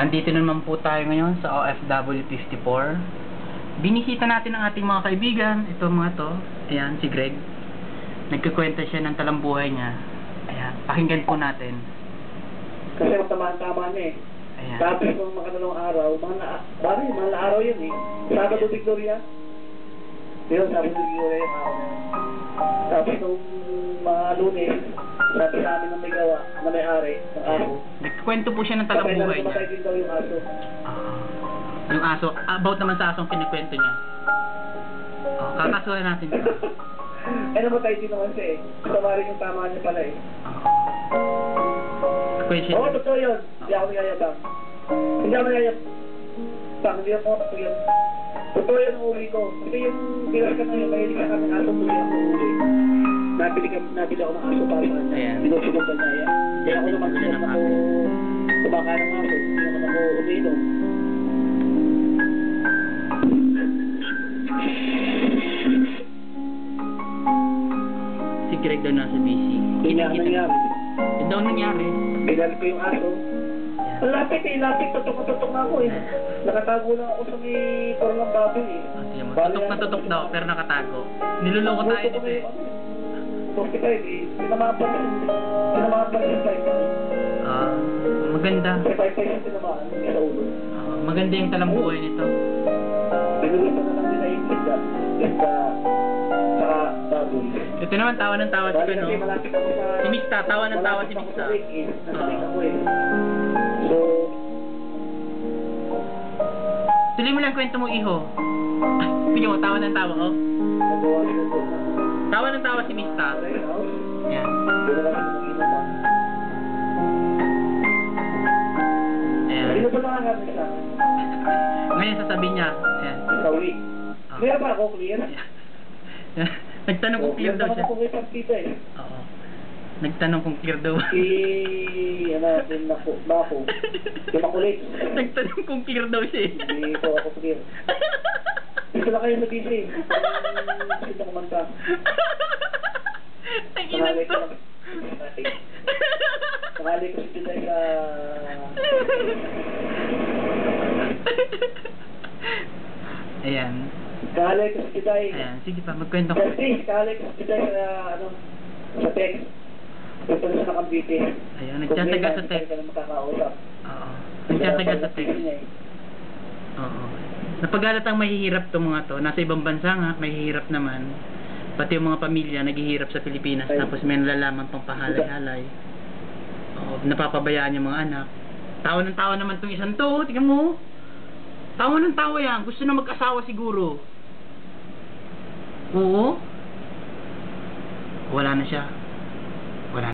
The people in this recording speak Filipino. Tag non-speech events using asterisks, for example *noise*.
Andito naman po tayo ngayon sa OFW 54. Binisita natin ang ating mga kaibigan. Ito mga to. Ayan, si Greg. Nagkikwento siya ng talambuhay niya. Ayan, pakinggan po natin. Kasi tama-tama na eh. Ayan. Tapos nung mga dalawang araw, mga na, bari, mga na araw yun eh. Sabado Victoria. Yun, Sabado Victoria yung araw. Tapos nung mga lunes, na may ari, ng aso. Nagkikwento po siya ng na talambuhay niya. din daw yung aso. Ah, yung aso, about naman sa asong kinikwento niya. Oh, kakasuhan natin ito. eh namatay din naman siya eh. Kasama rin yung tama niya pala eh. Oh. Question. Oo, totoo yun. Hindi ako nagayabang. Hindi ako nagayabang. Hindi ako yun. Totoo yun ang uli ko. Kasi yung bilas ka na yun, mahilig ka kami aso, tuloy ako uli. Nabili, ka, nabili ako ng aso para sa kanya. Ayan. Binusunod ka niya. Kaya ako naman hindi ng ako kumaka ng aso. Hindi naman ako umiinom. Si Greg daw nasa. Yun nga ang nangyari. Yun daw ang nangyari. Binalik ko yung aso. Ang lapit eh, lapit. Tutok na tutok na ako eh. Nakatago lang ako sa may koronang baboy eh. Ah. Tutok na tutok daw, pero nakatago. Niloloko tayo dito eh. 45 eh. Pinamapan. Pinamapan yung 5. Ah, maganda. Kasi 5 yung tinamaan sa ulo. Maganda yung talambuhay nito. Binulitan na lang nila yung isda. Isda. Saka baboy. Ito naman, tawa ng tawa si Kuno. Si Mista, tawa ng tawa si eh. Nasa Ah. So, Tuloy mo lang kwento mo, iho. *laughs* Tingnan mo, tawa ng tawa, oh. nagawa sila doon. Tawa ng tawa si yung house. Yan. Ayan. Ngayon *laughs* sasabihin niya, ayan. Uwi. Ah. Clear ba ako? Clear? *laughs* Nagtanong kung clear daw siya. Ako eh. Oo. Nagtanong kung clear daw. Si, ano, yung naku, bako. Yung *laughs* makulit. Nagtanong kung clear daw siya. eh. Hindi ko ako clear. Dito na kayo sa DC. Sino kumanta? Ang ina Nakali to. ko. Nakali ko si Juday sa... Ayan. Nakali ko si Juday. Ayan. Sige pa, magkwento ko. Kasi, nakali ko si Juday sa, ano, sa text. Ito na sa Cavite. Ayan, nagtsatsaga sa text. Hindi ka na makakausap. Oo. Nagtsatsaga sa text. Napagalat ang mahihirap to mga to. Nasa ibang bansa nga, mahihirap naman. Pati yung mga pamilya naghihirap sa Pilipinas tapos may nalalaman pang pahalay-halay. Oo, napapabayaan yung mga anak. Tawa ng tawa naman tong isang to, tingnan mo. Tawa ng tawa yan. Gusto na mag-asawa siguro. Oo. Wala na siya.